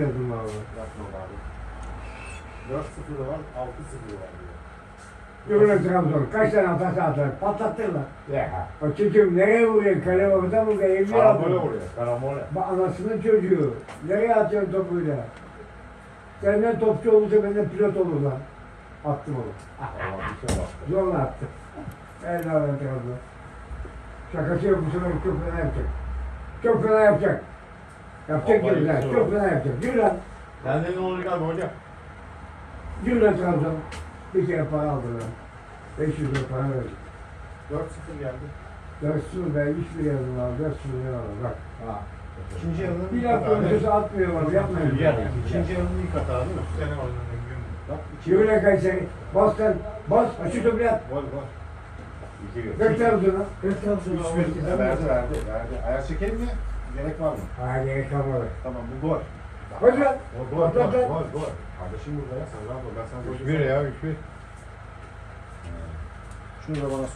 Yazdım abi. Yapma abi. 4-0 var, 6-0 var diyor. Yürüne Trabzon. Kaç tane hata sağlar? Patlattırlar. Ya. O çocuğum nereye vuruyor? Kale orada mı? Evli Karambole adam. vuruyor, karambole. Bu anasının çocuğu. Nereye atıyorsun topuyla? Senden topçu olursa benden pilot olur lan. Attım onu. Allah bir şey baktı. Zorla attım. Helal olsun Trabzon. Şakası yok bu sefer çok fena yapacak. Çok fena yapacak. Yapacak Vallahi dediler. zor. Çok fena yapacak. Yürü lan. Senden ne olacak abi hocam? Lan Trabzon. Bir kere para aldılar. 500 lira para verdim. 4-0 geldi. 400 ben 3 lira yazdım abi. 400 lira aldım. Bak. Ha. İkinci yarının Bir laf konuşursa atmıyor abi. Yapmayın. İkinci yarının ilk hata değil mi? Bu sene oynanan gün. Bak iki Kayseri. Bas lan. Bas. Açı topu yat. Gol gol. İki gol. Dört Trabzon'a. Üç bir. Verdi verdi verdi. Ayak çekelim mi? Gerek var mı? Hayır gerek kalmadı. Tamam bu gol. Hadi lan. Gol gol gol gol gol. Kardeşim burada ya sen rahat ol. Ben sana gol 3-1 ya 3-1. Şunu da bana son